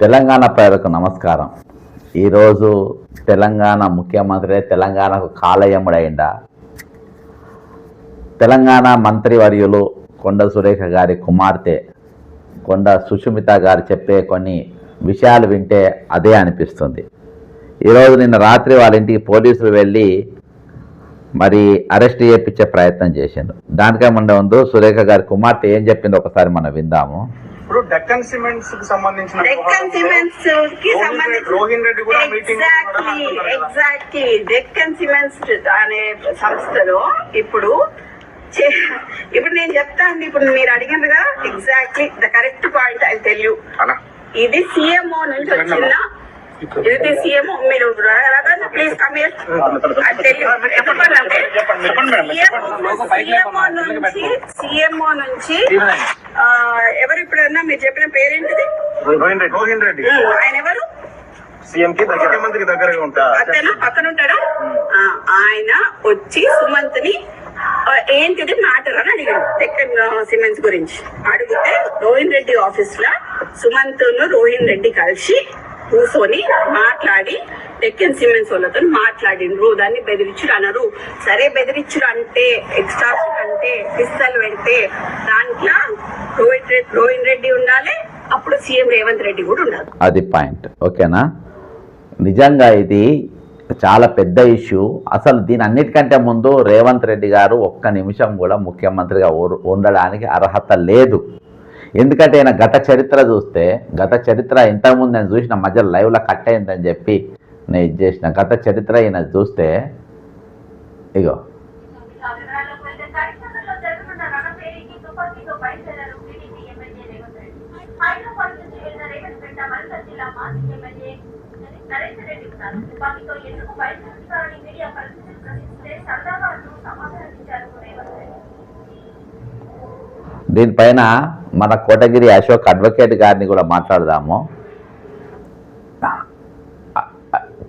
తెలంగాణ ప్రజలకు నమస్కారం. ఈరోజు తెలంగాణ ముఖ్యమంత్రి తెలంగాణకు కాలయముడైందా తెలంగాణ మంత్రివర్యులు కొండ సురేఖ గారి కుమార్తె కొండ సుష్మిత గారు చెప్పే కొన్ని విషయాలు వింటే అదే అనిపిస్తుంది. ఈరోజు నిన్న రాత్రి వాళ్ళ ఇంటికి పోలీసులు వెళ్ళి మరి అరెస్ట్ చేయించే ప్రయత్నం చేసిండు దానికే ముందు సురేఖ గారి కుమార్తె ఏం చెప్పిందో ఒకసారి మనం విందాము. ఇప్పుడు డెక్కన్ సిమెంట్స్కి సంబంధించిన డెక్కన్ సిమెంట్స్కి సంబంధించి రోహిన్ రెడ్డి కూడా meeting exactly exactly Deccan cements అనే సంస్థలో ఇప్పుడు చే- ఇప్పుడు నేను చెప్తా అండి ఇప్పుడు మీరు అడిగినగా exactly the correct point I tell you అలా. ఇది సిఎంఓ నుంచి వచ్చిన ఇది సిఎంఓ మీరు please come here I tell you చెప్పండి సిఎంఓ నుంచి సిఎంఓ నుంచి ఎవరు ఇప్పుడన్నా మీరు చెప్పిన పేరేంటిది? రోహిన్ రెడ్డి. ఆయన ఎవరు? సీఎం కి దగ్గర. ముఖ్యమంత్రికి దగ్గరగా ఉంటా. అతను పక్కన ఉంటాడా? ఆ, ఆయన వచ్చి సుమంత్ని ఏంటిది మ్యాటర్ అని అడిగాడు. టెక్కన్ సిమెంట్స్ గురించి. అడిగితే రోహిన్ రెడ్డి ఆఫీస్లో సుమంత్ రోహిన్ రెడ్డి కలిసి కూర్చొని మాట్లాడి టెక్కన్ సిమెంట్స్ వాళ్ళతో మాట్లాడిండ్రు దాన్ని బెదిరించుడు అన్నారు. సరే బెదిరించుడు అంటే ఎక్స్ట్రాక్షన్ అంటే పిస్తలు పెడితే దాంట్లో రోహిత్ రెడ్డి రోహిన్ రెడ్డి ఉండాలి. అప్పుడు సీఎం రేవంత్ రెడ్డి కూడా ఉండాలి. అది పాయింట్. ఓకేనా? నిజంగా ఇది చాలా పెద్ద ఇష్యూ. అసలు దీని అన్నిటికంటే ముందు రేవంత్ రెడ్డి గారు ఒక్క నిమిషం కూడా ముఖ్యమంత్రిగా ఉండడానికి అర్హత లేదు. ఎందుకంటే ఆయన గత చరిత్ర చూస్తే గత చరిత్ర ఇంతకుముందు నేను చూసిన మధ్య లైవ్లో కట్ అయిందని చెప్పి నేను ఇది చేసిన. గత చరిత్ర ఈయన చూస్తే ఇగో వివరాలకు వెళ్తే కరీంనగర్లో జరుగుతున్న రణపేరికి తుపాకీతో బయలుదేరారు టీడీపీ ఎమ్మెల్యే రేవంత్ రెడ్డి హైదరాబాద్ నుంచి వెళ్ళిన రేవంత్ రెడ్డి వరంగల్ జిల్లా మాజీ ఎమ్మెల్యే నరేందర్ రెడ్డి ఉన్నారు తుపాకీతో ఎందుకు బయలుదేరుతారని మీడియా పరిస్థితులు ప్రశ్నిస్తే సరదాగా అంటూ సమాధానం ఇచ్చారు రేవంత్ రెడ్డి దీనిపైన మన కోటగిరి అశోక్ అడ్వకేట్ గారిని కూడా మాట్లాడదాము.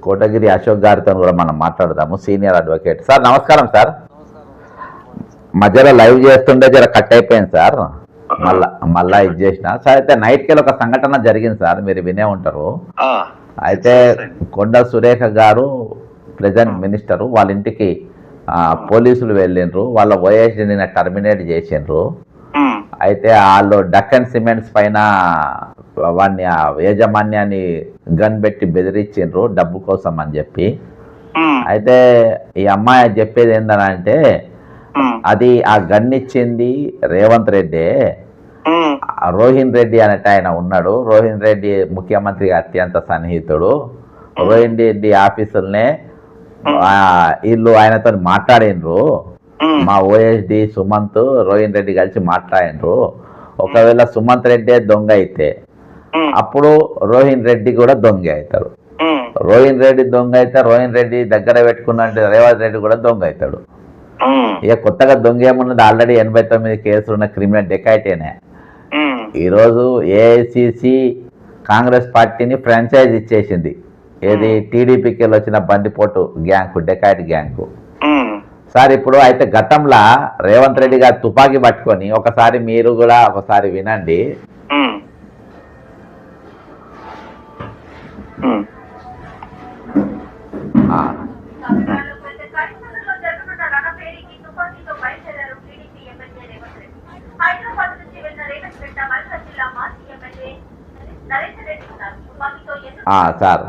కోటగిరి అశోక్ గారితో కూడా మనం మాట్లాడదాము సీనియర్ అడ్వకేట్. సార్ నమస్కారం సార్. మధ్యలో లైవ్ చేస్తుంటే జర కట్ అయిపోయింది సార్. మళ్ళా మళ్ళా ఇది చేసిన. సార్ అయితే నైట్కి వెళ్ళి ఒక సంఘటన జరిగింది సార్ మీరు వినే ఉంటారు. అయితే కొండ సురేఖ గారు ప్రజెంట్ మినిస్టరు వాళ్ళ ఇంటికి పోలీసులు వెళ్ళిండ్రు. వాళ్ళ ఓఎస్డీ నిన్న టర్మినేట్ చేసిండ్రు. అయితే వాళ్ళు డక్కన్ సిమెంట్స్ పైన వాడిని యాజమాన్యాన్ని గన్ పెట్టి బెదిరించిండ్రు డబ్బు కోసం అని చెప్పి. అయితే ఈ అమ్మాయి చెప్పేది ఏంటనంటే అది ఆ గన్ ఇచ్చింది రేవంత్ రెడ్డి. రోహిన్ రెడ్డి అనేట ఆయన ఉన్నాడు. రోహిన్ రెడ్డి ముఖ్యమంత్రికి అత్యంత సన్నిహితుడు. రోహిన్ రెడ్డి ఆఫీసులనే వీళ్ళు ఆయనతో మాట్లాడినరు మా ఓఎస్డి సుమంత్ రోహిన్ రెడ్డి కలిసి మాట్లాడినరు ఒకవేళ సుమంత్ రెడ్డి దొంగ అయితే అప్పుడు రోహిన్ రెడ్డి కూడా దొంగ అవుతాడు. రోహిన్ రెడ్డి దొంగ అయితే రోహిన్ రెడ్డి దగ్గర పెట్టుకున్నట్టు రేవంత్ రెడ్డి కూడా దొంగ అవుతాడు. ఇక కొత్తగా దొంగ ఏమున్నది? ఆల్రెడీ ఎనభై తొమ్మిది కేసులు ఉన్న క్రిమినల్ డెకాయిటేనే ఈరోజు ఏఐసిసి కాంగ్రెస్ పార్టీని ఫ్రాంచైజ్ ఇచ్చేసింది. ఏది? టీడీపీకి వెళ్ళి వచ్చిన బందిపోటు గ్యాంగ్ డెకాయిట్ గ్యాంగ్ సార్ ఇప్పుడు అయితే గతంలో రేవంత్ రెడ్డి గారు తుపాకీ పట్టుకొని ఒకసారి మీరు కూడా ఒకసారి వినండి. ఆ, వివరాలకు వెళ్తే కరీంనగర్లో జరుగుతున్న రణపేరికి తుపాకీతో బయలుదేరారు టీడీపీ ఎమ్మెల్యే రేవంత్ రెడ్డి హైదరాబాద్ నుంచి వెళ్ళిన రేవంత్ రెడ్డి వరంగల్ జిల్లా మాజీ ఎమ్మెల్యే నరేందర్ రెడ్డి ఉన్నారు తుపాకీతో ఎందుకు ఆ, సార్.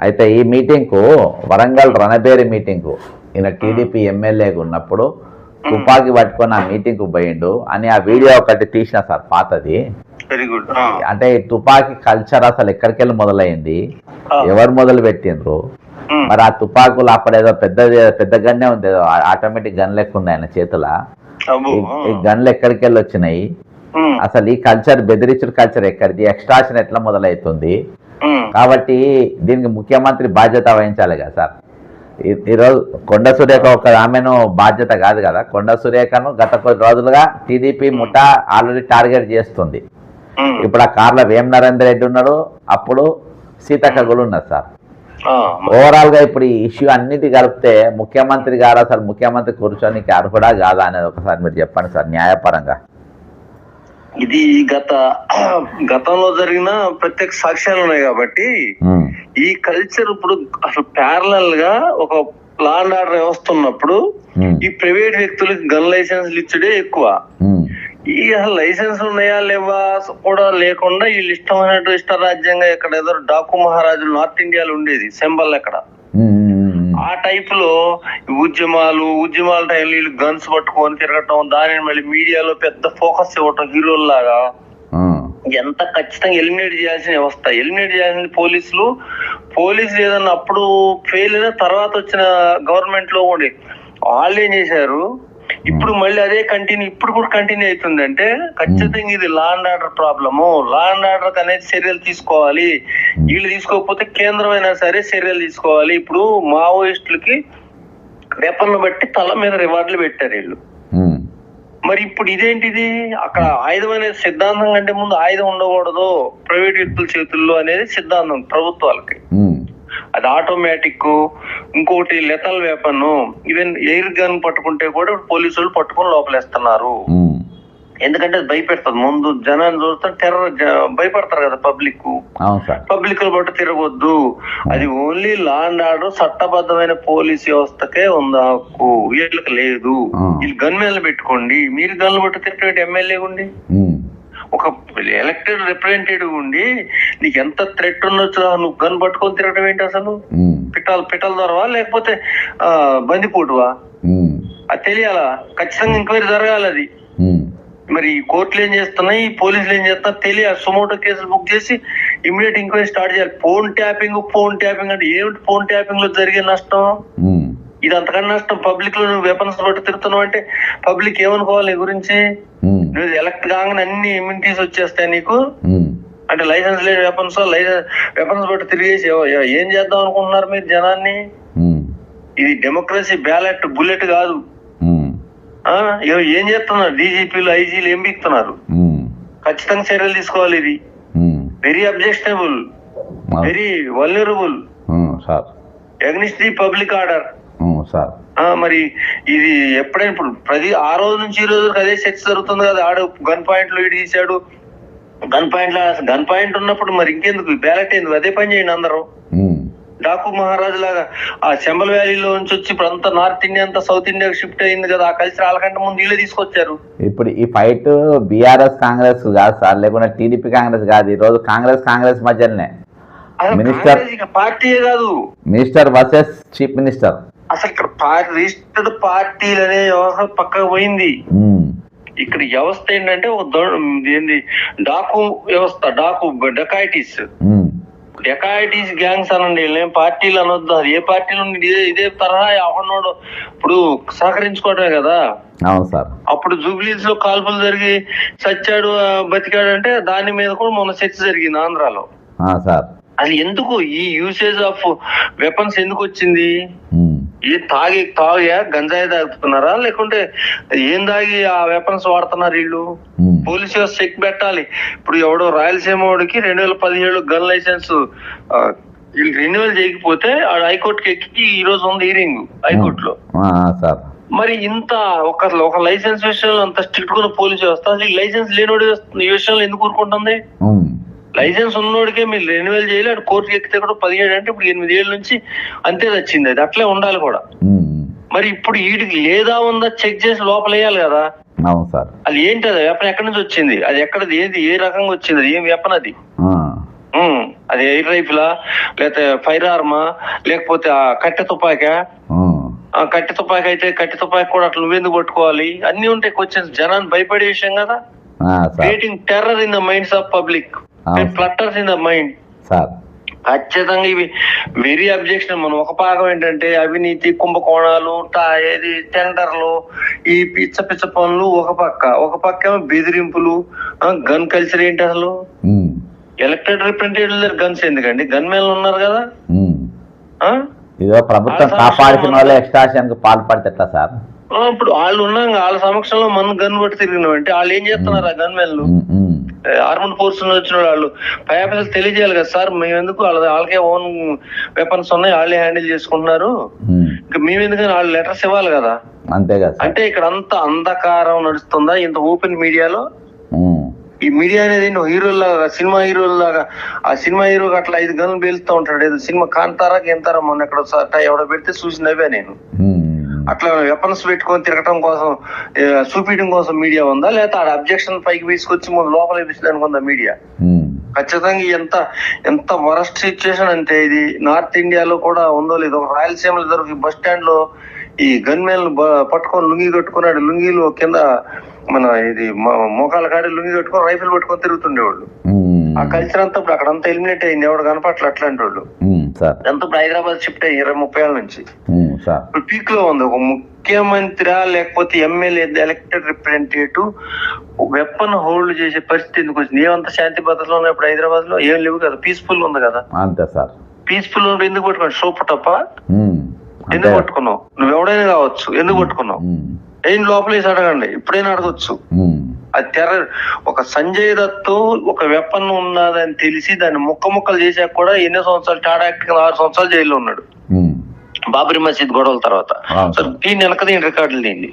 అయితే ఈ మీటింగ్కు వరంగల్ రణబేరి మీటింగ్కు ఈయన టీడీపీ ఎమ్మెల్యేగా ఉన్నప్పుడు తుపాకీ పట్టుకొని ఆ మీటింగ్కు పోయిండు. అని ఆ వీడియో ఒకటి తీసిన సార్ పాతది. వెరీ గుడ్ అంటే ఈ తుపాకీ కల్చర్ అసలు ఎక్కడికెళ్ళి మొదలైంది? ఎవరు మొదలు పెట్టిండ్రు మరి ఆ తుపాకులు అప్పుడేదో పెద్ద పెద్ద గన్నే ఉంది ఆటోమేటిక్ గన్ లెక్క ఉంది ఆయన చేతుల. ఈ- ఈ గన్లు ఎక్కడికి వెళ్ళి వచ్చినాయి? అసలు ఈ కల్చర్ బెదిరించుడు కల్చర్ ఎక్కడిది? ఎక్స్ట్రాషన్ ఎట్లా మొదలవుతుంది కాబట్టి దీనికి ముఖ్యమంత్రి బాధ్యత వహించాలి కదా సార్. ఈరోజు కొండ సురేఖ ఒక ఆమెను బాధ్యత కాదు కదా. కొండ సురేఖను గత కొద్ది రోజులుగా టీడీపీ ముఠా ఆల్రెడీ టార్గెట్ చేస్తుంది. ఇప్పుడు ఆ కార్లో వేం నరేందర్ రెడ్డి ఉన్నాడు? అప్పుడు సీతక్క కూడా ఉన్నారు సార్. ఓవరాల్గా ఇప్పుడు ఈ ఇష్యూ అన్నిటి కలిపితే ముఖ్యమంత్రి గారు అసలు ముఖ్యమంత్రి కూర్చోనికి అర్హుడా కాదా అనేది ఒకసారి మీరు చెప్పండి సార్ న్యాయపరంగా. ఇది గత గతంలో జరిగిన ప్రత్యక్ష సాక్ష్యాలు ఉన్నాయి కాబట్టి ఉమ్, ఈ కల్చర్ ఇప్పుడు అసలు ప్యారలల్గా ఒక లా అండ్ ఆర్డర్ వ్యవస్థ ఉన్నప్పుడు ఉమ్, ఈ ప్రైవేట్ వ్యక్తులకు గన్ లైసెన్స్ ఇచ్చుడే ఎక్కువ. ఉమ్, ఈ అసలు లైసెన్స్ ఉన్నాయా లేవా కూడా లేకుండా వీళ్ళు ఇష్టమైనట్టు ఇష్ట రాజ్యంగా ఇక్కడ ఏదో డాకు మహారాజులు నార్త్ ఇండియాలో ఉండేది సెంబల్ అక్కడ ఆ టైప్లో ఉద్యమాలు ఉద్యమాల టైంలో వీళ్ళు గన్స్ పట్టుకొని తిరగటం దానిని మళ్ళీ మీడియాలో పెద్ద ఫోకస్ ఇవ్వటం హీరోల్లాగా ఎంత ఖచ్చితంగా ఎలిమినేట్ చేయాల్సిన వ్యవస్థ. ఎలిమినేట్ చేయాల్సిన పోలీసులు పోలీసులు ఏదన్నా అప్పుడు ఫెయిల్ అయిన తర్వాత వచ్చిన గవర్నమెంట్లో ఉండి వాళ్ళు ఏం చేశారు? ఇప్పుడు మళ్ళీ అదే కంటిన్యూ ఇప్పుడు కూడా కంటిన్యూ అవుతుందంటే ఖచ్చితంగా ఇది law and order problem law and order అనేది చర్యలు తీసుకోవాలి. వీళ్ళు తీసుకోకపోతే కేంద్రం అయినా సరే చర్యలు తీసుకోవాలి. ఇప్పుడు మావోయిస్టులకి వెపన్ను బట్టి తల మీద రివార్డులు పెట్టారు వీళ్ళు. మరి ఇప్పుడు ఇదేంటిది? అక్కడ ఆయుధం అనేది సిద్ధాంతం కంటే ముందు ఆయుధం ఉండకూడదు. ప్రైవేట్ వ్యక్తుల చేతుల్లో అనేది సిద్ధాంతం ప్రభుత్వాలకి. అది ఆటోమేటిక్ ఇంకోటి lethal weapon even air gun పట్టుకుంటే కూడా పోలీసులు పట్టుకొని లోపలేస్తున్నారు. ఉమ్, ఎందుకంటే అది భయపెడతారు ముందు జనాన్ని చూస్తే టెర్రర్ భయపడతారు కదా పబ్లిక్ పబ్లిక్ బట్టి తిరగొద్దు. అది ఓన్లీ లా అండ్ ఆర్డర్ చట్టబద్ధమైన పోలీస్ వ్యవస్థకే ఉంది వీళ్ళకి లేదు. ఆ. వీళ్ళు గన్ మీద పెట్టుకోండి. మీరు గన్లు పట్టు తిరిగే ఎమ్మెల్యే ఉండి? ఒక ఎలక్టెడ్ రిప్రజెంటేటివ్ ఉండి నీకు ఎంత థ్రెట్ ఉండొచ్చు నువ్వు గన్ పట్టుకొని తిరగడం ఏంటి అసలు? పిట్టలు పిట్టల ద్వారావా లేకపోతే బందిపోటువా? అది తెలియాలా? ఖచ్చితంగా ఎంక్వైరీ జరగాలి అది. మరి ఈ కోర్టులు ఏం చేస్తున్నాయి? పోలీసులు ఏం చేస్తున్నారు? తెలియాలి. సుమోటో కేసులు బుక్ చేసి ఇమీడియట్ ఎంక్వైరీ స్టార్ట్ చేయాలి. ఫోన్ ట్యాపింగ్ ఫోన్ ట్యాపింగ్ అంటే ఏమిటి ఫోన్ ట్యాపింగ్లో జరిగే నష్టం? ఇది అంతకన్నా నష్టం. పబ్లిక్లో నువ్వు వెపన్స్ పట్టు తిరుగుతున్నావు అంటే పబ్లిక్ ఏమనుకోవాలి గురించి? నువ్వు ఎలక్ట్ కాగానే అన్ని ఇమ్యూనిటీస్ వచ్చేస్తాయి నీకు. అంటే లైసెన్స్ లేని వెపన్స్ లైసెన్స్ వెపన్స్ పట్టు తిరిగేసి ఏం చేద్దాం అనుకుంటున్నారు మీరు జనాన్ని? ఇది డెమోక్రసీ బ్యాలెట్ బుల్లెట్ కాదు. ఏం చేస్తున్నారు? డీజీపీలు ఐజీలు ఏం బిక్తున్నారు ఖచ్చితంగా చర్యలు తీసుకోవాలి ఇది. Very objectionable. Very vulnerable against the public order sir. మరి ఇది ఎప్పుడైనా ఇప్పుడు ప్రతి ఆ రోజు నుంచి ఈ రోజు అదే చర్చ జరుగుతుంది కదా. ఆడు గన్ పాయింట్లో ఇటు తీశాడు. గన్ పాయింట్ గన్ పాయింట్ ఉన్నప్పుడు మరి ఇంకెందుకు? బ్యాలెట్ ఎందుకు? అదే పని చేయండి అందరూ. డాకు మహారాజు లాగా ఆ చెంబల్ వ్యాలీలో నుంచి వచ్చి ఇప్పుడు అంతా నార్త్ ఇండియా అంతా సౌత్ ఇండియాకి షిఫ్ట్ అయింది కదా. ఆ కల్చర్ వాళ్ళకంటే ముందు వీళ్ళే తీసుకొచ్చారు. ఇప్పుడు ఈ ఫైట్ బీఆర్ఎస్ కాంగ్రెస్ కాదు సార్. లేకుంటే టీడీపీ కాంగ్రెస్ కాదు. ఈ రోజు కాంగ్రెస్ కాంగ్రెస్ మధ్యలోనే. అసలు మినిస్టర్- పార్టీయే కాదు. మినిస్టర్ వర్సెస్ చీఫ్ మినిస్టర్ అసలు రిజిస్టర్డ్ పార్టీలు అనే వ్యవస్థ పక్కకు పోయింది. ఇక్కడ వ్యవస్థ ఏంటంటే ఒక ఏంది డాకు వ్యవస్థ డాకు డెకాయిటీస్. డెకాయిటీస్ గ్యాంగ్స్ అనండి వీళ్ళేం పార్టీలు అనొద్దు అది ఏ పార్టీలు ఇదే ఇదే తరహా అవన్నోడు ఇప్పుడు సహకరించుకోవటమే కదా. అవును సార్. అప్పుడు జూబ్లీస్లో కాల్పులు జరిగి చచ్చాడు బతికాడు అంటే దాని మీద కూడా మొన్న చర్చ జరిగింది ఆంధ్రాలో. సార్. అది ఎందుకు ఈ యూసేజ్ ఆఫ్ వెపన్స్ ఎందుకు వచ్చింది? ఏ తాగి తాగా గంజాయి తాగుతున్నారా? లేకుంటే ఏం తాగి ఆ వెపన్స్ వాడుతున్నారు వీళ్ళు? పోలీస్ వ్యవస్థ చెక్ పెట్టాలి. ఇప్పుడు ఎవడో రాయలసీమ వాడికి రెండు వేల పదిహేడు గన్ లైసెన్స్ వీళ్ళు రెన్యువల్ చేయకపోతే ఆడు హైకోర్టుకి ఎక్కి ఈ రోజు ఉంది హీరింగ్ హైకోర్టులో. ఆ, ఆ, మరి ఇంత ఒక ఒక లైసెన్స్ విషయంలో అంత స్ట్రిక్ట్గా పోలీస్ వ్యవస్థ అసలు ఈ లైసెన్స్ లేనోడి ఈ విషయంలో ఎందుకు ఊరుకుంటుంది? లైసెన్స్ ఉన్నోడికే మీరు రెన్యువల్ చేయాలి అటు కోర్టుకి ఎక్కితే కూడా పదిహేడు అంటే ఇప్పుడు ఎనిమిది ఏళ్ళ నుంచి అంతే వచ్చింది అది. అట్లే ఉండాలి కూడా. మరి ఇప్పుడు వీడికి లేదా ఉందా చెక్ చేసి లోపల వేయాలి కదా. అవును సార్. అది ఏంటి అది? వెపన్ ఎక్కడి నుంచి వచ్చింది? అది ఎక్కడది? ఏది? ఏ రకంగా వచ్చింది? అది ఏం వెపన్ అది? అది ఎయిర్ రైఫిలా? లేకపోతే ఫైర్ ఆర్మా? లేకపోతే ఆ కట్టె తుపాకా? ఆ. కట్టె తుపాకి అయితే కట్టె తుపాకి కూడా అట్లా నువ్వెందుకు పట్టుకోవాలి అన్ని ఉంటాయి క్వశ్చన్స్ జనాన్ని భయపడే విషయం కదా. Creating terror in the minds of public. Flutters in the mind sir. ఖచ్చితంగా ఇవి వెరీ అబ్జెక్షన్ మనం ఒక భాగం ఏంటంటే అవినీతి కుంభకోణాలు ఏది టెండర్లు ఈ పిచ్చ పిచ్చ పనులు ఒక పక్క. ఒక పక్క ఏమో బెదిరింపులు గన్ కల్చర్ ఏంటి అసలు? ఎలక్టెడ్ రిప్రజెంటేటివ్ గన్స్ ఎందుకండి? గన్ మేలు ఉన్నారు కదా? ఇదో ప్రభుత్వం ఆ కాపాడుకున్న వాళ్ళు ఎక్స్ట్రాషన్ పాల్పడితే ఎట్లా సార్? ఇప్పుడు వాళ్ళు ఉన్నాం వాళ్ళ సమక్షంలో మనం గన్ పట్టి తిరిగినాం అంటే వాళ్ళు ఏం చేస్తున్నారు ఆ గన్ ఉమ్, ఆర్మడ్ ఫోర్స్ వచ్చిన వాళ్ళు. పై ఆఫీసర్ తెలియజేయాలి కదా సార్ మేము ఎందుకు వాళ్ళ వాళ్ళకే ఓన్ వెపన్స్ ఉన్నాయి వాళ్ళే హ్యాండిల్ చేసుకుంటున్నారు. ఇంకా మేము ఎందుకని వాళ్ళు లెటర్స్ ఇవ్వాలి కదా? అంతే కదా అంటే ఇక్కడ అంత అంధకారం నడుస్తుందా? ఇంత ఓపెన్ మీడియాలో? ఈ మీడియా అనేది నువ్వు హీరోలాగా సినిమా హీరోలాగా ఆ సినిమా హీరో అట్లా ఐదు గన్నులు పేలుస్తూ ఉంటాడు. ఏదో సినిమా కాంతారా గెంతారా మొన్న ఎక్కడ ఎవడో పెడితే చూసి నవ్వా నేను. అట్లా వెపన్స్ పెట్టుకొని తిరగటం కోసం చూపించడం కోసం మీడియా ఉందా? లేకపోతే ఆడ అబ్జెక్షన్ పైకి తీసుకొచ్చి ముందు లోపల వేపించడానికి ఉందా మీడియా. ఖచ్చితంగా ఎంత ఎంత వరస్ట్ సిచ్యుయేషన్ అంటే ఇది నార్త్ ఇండియాలో కూడా ఉందో లేదో రాయలసీమలో దొరికి బస్ స్టాండ్లో ఈ గన్మెన్ పట్టుకొని లుంగి కట్టుకున్నాడు. లుంగిలు కింద మన ఇది మోకాల కాడి లుంగి కట్టుకొని రైఫిల్ పట్టుకొని తిరుగుతుండేవాళ్ళు. ఆ కల్చర్ అంతా ఇప్పుడు అక్కడ అంతా ఎలిమినేట్ అయింది. ఎవడు కనపట్ల అట్లాంటి వాళ్ళు సార్. హైదరాబాద్ షిఫ్ట్ అయ్యి ఇరవై ముప్పై ఏళ్ళ నుంచి. సార్. ఇప్పుడు పీక్లో ఉంది. ఒక ముఖ్యమంత్రి లేకపోతే MLA elected representative weapon hold చేసే పరిస్థితి ఎందుకు వచ్చింది? ఏమంత శాంతి భద్రతలో ఉన్నాయి ఇప్పుడు హైదరాబాద్లో ఏం లేవు కదా. పీస్ఫుల్ ఉంది కదా. అంతే సార్. పీస్ఫుల్ ఎందుకు పట్టుకున్నావు? సోపు తప్ప ఎందుకు పట్టుకున్నావు? నువ్వు ఎవడైనా కావచ్చు. ఎందుకు పట్టుకున్నావు. ఏం లోపలేసి అడగండి. ఇప్పుడైనా అడగొచ్చు. అది టెర్రర్ ఒక సంజయ్ దత్ ఒక వెపన్ ఉన్నదని తెలిసి దాన్ని ముక్క ముక్కలు చేశాక కూడా ఎన్నో సంవత్సరాలు టాడా యాక్ట్ కింద ఆరు సంవత్సరాలు జైల్లో ఉన్నాడు. బాబరీ మసీద్ గొడవల తర్వాత. అవును. సో దీని వెనక దీని రికార్డులు దీన్ని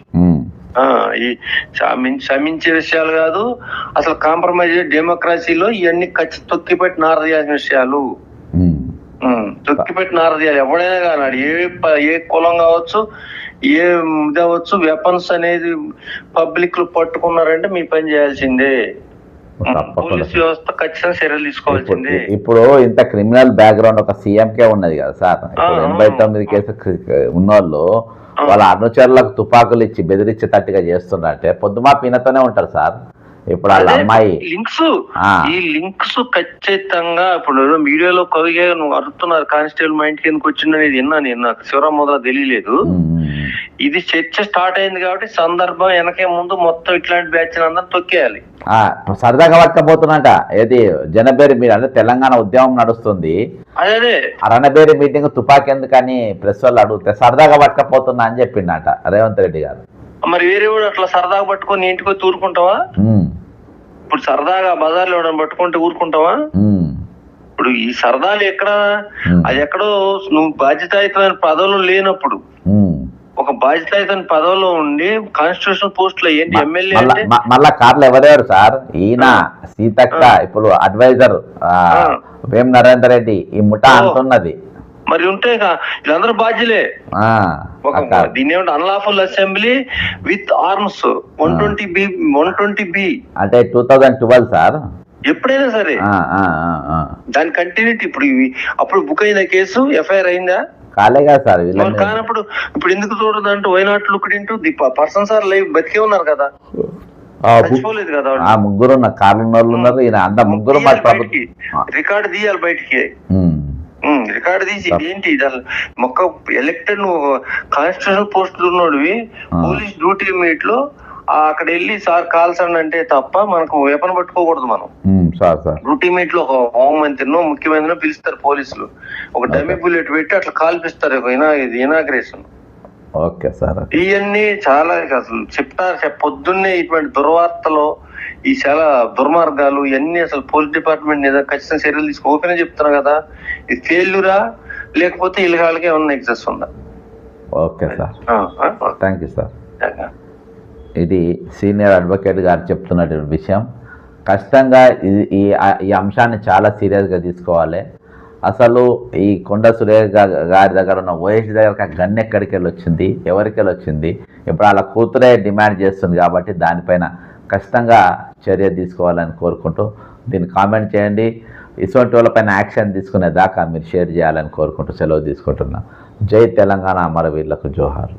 ఈ క్షమించ- విషయాలు కాదు అసలు కాంప్రమైజ్ డెమోక్రసీలో ఇవన్నీ ఖచ్చి తొక్కిపెట్టి నారదీయాల్సిన విషయాలు. తొక్కిపెట్టి నారదీయాలి ఎవడైనా కానీ ఏ ఏ కులం కావచ్చు ఏ ఇది అవ్వచ్చు వెపన్స్ అనేది పబ్లిక్లో పట్టుకున్నారంటే మీ పని చేయాల్సిందే. పోలీస్ వ్యవస్థ ఖచ్చితంగా చర్యలు ఇప్పుడు తీసుకోవాల్సిందే. ఇప్పుడు ఇంత క్రిమినల్ బ్యాక్గ్రౌండ్ ఒక సీఎం కే ఉన్నది కదా సార్. ఎనభై. తొమ్మిది కేసు ఉన్నోళ్ళు వాళ్ళ అనుచరులకు తుపాకులు ఇచ్చి బెదిరించేటట్టుగా చేస్తున్నారంటే పొద్దుమా పీనతోనే ఉంటారు సార్. ఇప్పుడు వాళ్ళ అమ్మాయి. లింక్స్. ఈ లింక్స్ ఖచ్చితంగా ఇప్పుడు మీడియాలో కవిగా నువ్వు అడుగుతున్నారు కానిస్టేబుల్ మా ఇంటికి ఎందుకు వచ్చిందనేది విన్నా నేను నాకు శివరాం మొదల తెలియలేదు. ఇది చర్చ స్టార్ట్ అయింది కాబట్టి సందర్భం వెనకే ముందు మొత్తం ఇట్లాంటి బ్యాచ్ అందరం తొక్కేయాలి. సరదాగా పట్టుకపోతున్నట. ఏది జనబేరి మీరు అంటే తెలంగాణ ఉద్యమం నడుస్తుంది. అదే రణబేరి మీటింగ్ తుపాకీ ఎందుకని ప్రెస్ వాళ్ళు అడిగితే సరదాగా పట్టుకపోతున్నా అని చెప్పిండట రేవంత్ రెడ్డి గారు. మరి వేరే వాడు అట్లా సరదాగా పట్టుకొని ఇంటికి వచ్చి ఊరుకుంటావా ఇప్పుడు సరదాగా బజార్లో ఎవడని పట్టుకుంటే ఊరుకుంటావా? ఇప్పుడు ఈ సరదాలు ఎక్కడ? అది ఎక్కడో నువ్వు బాధ్యతాయుతమైన పదవులు లేనప్పుడు. ఒక బాధ్యతాయుతమైన పదవిలో ఉండి కాన్స్టిట్యూషన్ పోస్ట్లో ఏంటి ఎమ్మెల్యే మళ్ళా కార్లు ఎవరెవరు సార్? ఈయన సీతక్క ఇప్పుడు అడ్వైజర్ వేం నరేందర్ రెడ్డి ఈ ముఠా. అంటున్నది. మరి ఉంటే వీళ్ళందరూ బాధ్యులే. ఒక. దీని ఏమంటే unlawful assembly with arms one twenty B one twenty B అంటే టూ థౌజండ్ ట్వెల్వ్ సార్ ఎప్పుడైనా సరే. దాని కంటిన్యూటీ ఇప్పుడు అప్పుడు బుక్ అయిన కేసు ఎఫ్ఐఆర్ అయిందా? కాలే కదా సార్. కానప్పుడు ఇప్పుడు ఎందుకు చూడదు అంటే why not look into the persons are live బతికే ఉన్నారు కదా. ఆ, ముగ్గురు ఉన్న వాళ్ళు. ఉన్నారు ఈయన అంత ముగ్గురు రికార్డు తీయాలి బయటికి. రికార్డు తీసి ఏంటి మొక్క ఎలక్టెడ్ నువ్వు కాన్స్టిట్యూషన్ పోస్ట్ ఉన్నోడివి ఆ. పోలీస్ డ్యూటీ మీట్లో అక్కడ వెళ్ళి సార్ కాల్సండి అంటే తప్ప మనకు వేపన పట్టుకోకూడదు మనం. డ్యూటీ మీట్లో ఒక హోంమంత్రినో ముఖ్యమంత్రినో పిలుస్తారు పోలీసులు. ఒక డమ్మి బుల్లెట్ పెట్టి అట్లా కాల్పిస్తారు ఇది ఇనాగ్రేషన్. ఓకే సార్ ఇవన్నీ చాలా అసలు చెప్తారు చెప్- పొద్దున్నే ఇటువంటి దుర్వార్తలు ఈ చాలా దుర్మార్గాలు ఇవన్నీ అసలు పోలీస్ డిపార్ట్మెంట్ మీద ఖచ్చితంగా చర్యలు తీసుకో ఓపెన్ చెప్తున్నా కదా. ఇది ఫెయిల్యూరా లేకపోతే ఇల్గాలకి ఏమన్నా ఎగ్జెస్ ఉందా? Okay sir. Thank you sir. ఇది సీనియర్ అడ్వకేట్ గారు చెప్తున్నటువంటి విషయం. కష్టంగా ఇది ఈ ఈ అంశాన్ని చాలా సీరియస్గా తీసుకోవాలి. అసలు ఈ కొండ సురేష్ గారి దగ్గర ఉన్న ఓఎస్ దగ్గర గన్ ఎక్కడికి వెళ్ళి వచ్చింది ఎవరికి వెళ్ళి వచ్చింది ఇప్పుడు వాళ్ళ కూతురే డిమాండ్ చేస్తుంది కాబట్టి దానిపైన కష్టంగా చర్య తీసుకోవాలని కోరుకుంటూ దీన్ని కామెంట్ చేయండి. ఇటువంటి వాళ్ళపైన యాక్షన్ తీసుకునే దాకా మీరు షేర్ చేయాలని కోరుకుంటూ సెలవు తీసుకుంటున్నా. జై తెలంగాణ అమరవీరులకు జోహార్